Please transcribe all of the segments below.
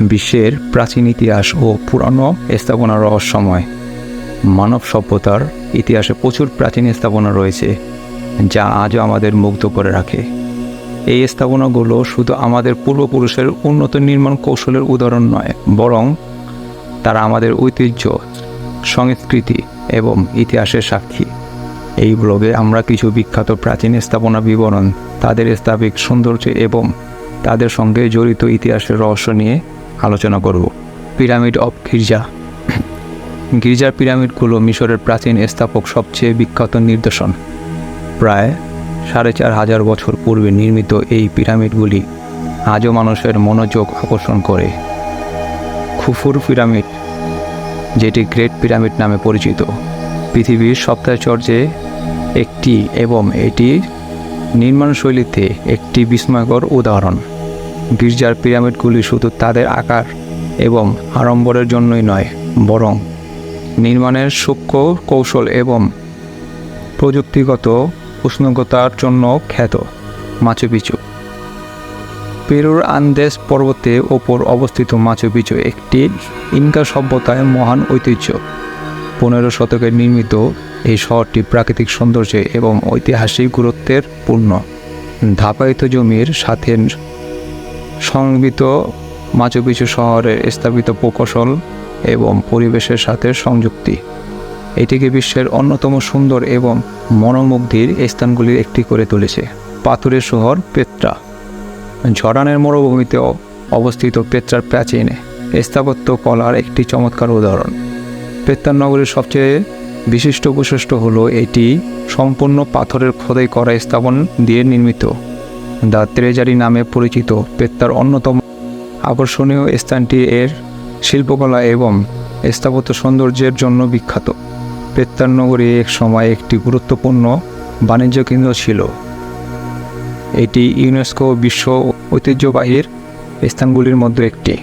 বিশ্বের প্রাচীন ইতিহাস ও পুরানো স্থাপনার রহস্যময় মানব সভ্যতার ইতিহাসে প্রচুর প্রাচীন স্থাপনা রয়েছে, যা আজও আমাদের মুগ্ধ করে রাখে। এই স্থাপনাগুলো শুধু আমাদের পূর্বপুরুষের উন্নত নির্মাণ কৌশলের উদাহরণ নয়, বরং তারা আমাদের ঐতিহ্য, সংস্কৃতি এবং ইতিহাসের সাক্ষী। এই ব্লগে আমরা কিছু বিখ্যাত প্রাচীন স্থাপনা বিবরণ, তাদের স্থাপিক সৌন্দর্য এবং তাদের সঙ্গে জড়িত ইতিহাসের রহস্য নিয়ে আলোচনা করব। পিরামিড অফ গির্জা। গির্জার পিরামিডগুলো মিশরের প্রাচীন স্থাপক সবচেয়ে বিখ্যাত নিদর্শন। প্রায় সাড়ে চার হাজার বছর পূর্বে নির্মিত এই পিরামিডগুলি আজও মানুষের মনোযোগ আকর্ষণ করে। খুফুর পিরামিড, যেটি গ্রেট পিরামিড নামে পরিচিত, পৃথিবীর সপ্তাহচর্যে একটি এবং এটি নির্মাণশৈলীতে একটি বিস্ময়কর উদাহরণ। গির্জার পিরামিডগুলি শুধু তাদের আকার এবং আড়ম্বরের জন্যই নয়, বরং নির্মাণের সূক্ষ্ম কৌশল এবং প্রযুক্তিগত উষ্ণতার জন্য খ্যাত মাচু পেরুর আন্দেস পর্বতের ওপর অবস্থিত মাচু একটি ইনকা সভ্যতায় মহান ঐতিহ্য। পনেরো শতকে নির্মিত এই শহরটি প্রাকৃতিক সৌন্দর্য এবং ঐতিহাসিক গুরুত্বের পূর্ণ। ধাপায়িত জমির সাথে সংবিত মাচু পিচু শহরের স্থাপিত প্রকৌশল এবং পরিবেশের সাথে সংযুক্তি। এটিকে বিশ্বের অন্যতম সুন্দর এবং মনোমুগ্ধির স্থানগুলির একটি করে তুলেছে। পাথরের শহর পেত্রা। ঝরানের মরুভূমিতে অবস্থিত পেত্রার প্রাচীন স্থাপত্য কলার একটি চমৎকার উদাহরণ। পেত্রার নগরীর সবচেয়ে বিশিষ্ট বৈশিষ্ট্য হলো এটি সম্পূর্ণ পাথরের খোদাই করা স্থাপন দিয়ে নির্মিত। দ্য ট্রেজারি নামে পরিচিত পেত্তার অন্যতম আকর্ষণীয় স্থানটি এর শিল্পকলা এবং স্থাপত্য সৌন্দর্যের জন্য বিখ্যাত। পেত্তার নগরী এক সময় একটি গুরুত্বপূর্ণ বাণিজ্য কেন্দ্র ছিল। এটি ইউনেস্কো বিশ্ব ঐতিহ্যবাহীর স্থানগুলির মধ্যে একটি,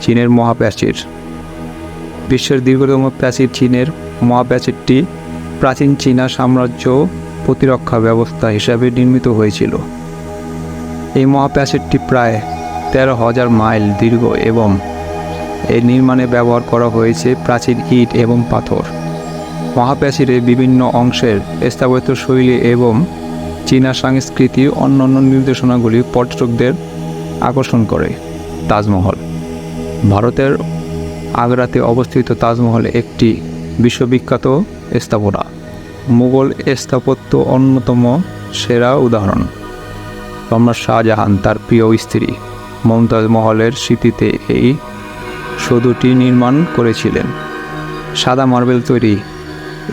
চীনের মহাপ্রাচীর। বিশ্বের দীর্ঘতম প্রাচীর চীনের মহাপ্রাচীরটি প্রাচীন চীনা সাম্রাজ্য প্রতিরক্ষা ব্যবস্থা হিসাবে নির্মিত হয়েছিল। এই মহাপ্রাচীরটি প্রায় তেরো হাজার মাইল দীর্ঘ এবং এর নির্মাণে ব্যবহার করা হয়েছে প্রাচীন ইট এবং পাথর। মহাপ্রাচীরের বিভিন্ন অংশের স্থাপত্য শৈলী এবং চীনা সংস্কৃতির অন্যান্য নির্দেশনাগুলি পর্যটকদের আকর্ষণ করে। তাজমহল। ভারতের আগ্রাতে অবস্থিত তাজমহল একটি বিশ্ববিখ্যাত স্থাপনা। মুঘল স্থাপত্য অন্যতম সেরা উদাহরণ। সম্রাট শাহজাহান তার প্রিয় স্ত্রী। মমতাজ মহলের স্মৃতিতে এই সদুটি নির্মাণ করেছিলেন। সাদা মার্বেল তৈরি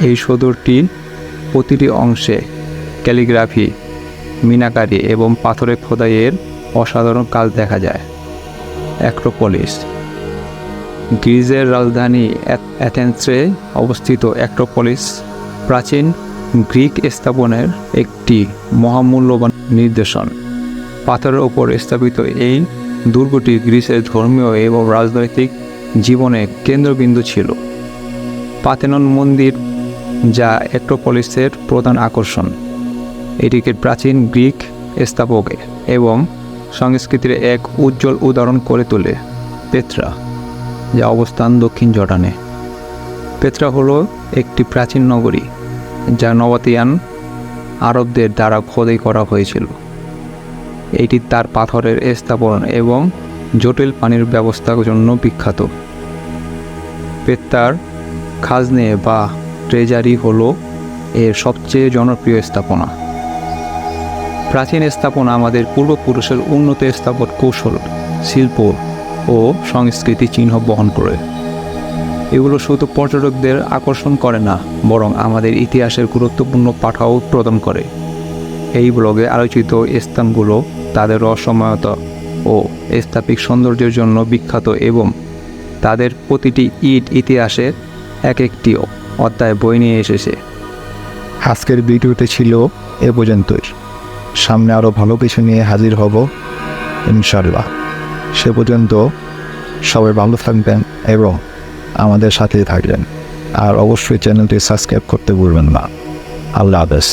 এই সদরটির প্রতিটি অংশে ক্যালিগ্রাফি, মিনাকারি এবং পাথরে খোদাইয়ের অসাধারণ কাজ দেখা যায়। অ্যাক্রোপলিস। গ্রিজের রাজধানী অ্যাথেন্সে অবস্থিত অ্যাক্রোপলিস প্রাচীন গ্রিক স্থাপনের একটি মহামূল্যবান নির্দেশন পাথরের ওপর স্থাপিত এই দুর্গটি গ্রিসের ধর্মীয় এবং রাজনৈতিক জীবনে কেন্দ্রবিন্দু ছিল। পাতেনন মন্দির, যা অ্যাক্রোপলিসের প্রধান আকর্ষণ। এটিকে প্রাচীন গ্রিক স্থাপক এবং সংস্কৃতির এক উজ্জ্বল উদাহরণ করে তোলে পেত্রা, যা অবস্থান দক্ষিণ জর্ডানে। পেত্রা হলো একটি প্রাচীন নগরী, যা নবাতিয়ান আরবদের দ্বারা খোদাই করা হয়েছিল। এটি তার পাথরের স্থাপন এবং জটিল পানির ব্যবস্থার জন্য বিখ্যাত। পেত্তার খাজনে বা ট্রেজারি হল এর সবচেয়ে জনপ্রিয় স্থাপনা। প্রাচীন স্থাপনা আমাদের পূর্বপুরুষের উন্নত স্থাপন কৌশল, শিল্প ও সংস্কৃতি চিহ্ন বহন করে। এগুলো শুধু পর্যটকদের আকর্ষণ করে না, বরং আমাদের ইতিহাসের গুরুত্বপূর্ণ পাঠাও প্রদান করে। এই ব্লগে আলোচিত স্থানগুলো তাদের রহস্যময়তা ও স্থাপিক সৌন্দর্যের জন্য বিখ্যাত এবং তাদের প্রতিটি ইট ইতিহাসের এক একটি অধ্যায় বই নিয়ে এসেছে। আজকের ভিডিওতে ছিল এ পর্যন্তই। সামনে আরও ভালো কিছু নিয়ে হাজির হব ইনশাল্লাহ সে পর্যন্ত সবাই ভালো থাকবেন এবং আমাদের সাথেই থাকবেন। আর অবশ্যই চ্যানেলটি সাবস্ক্রাইব করতে ভুলবেন না। আল্লাহ হাফেজ।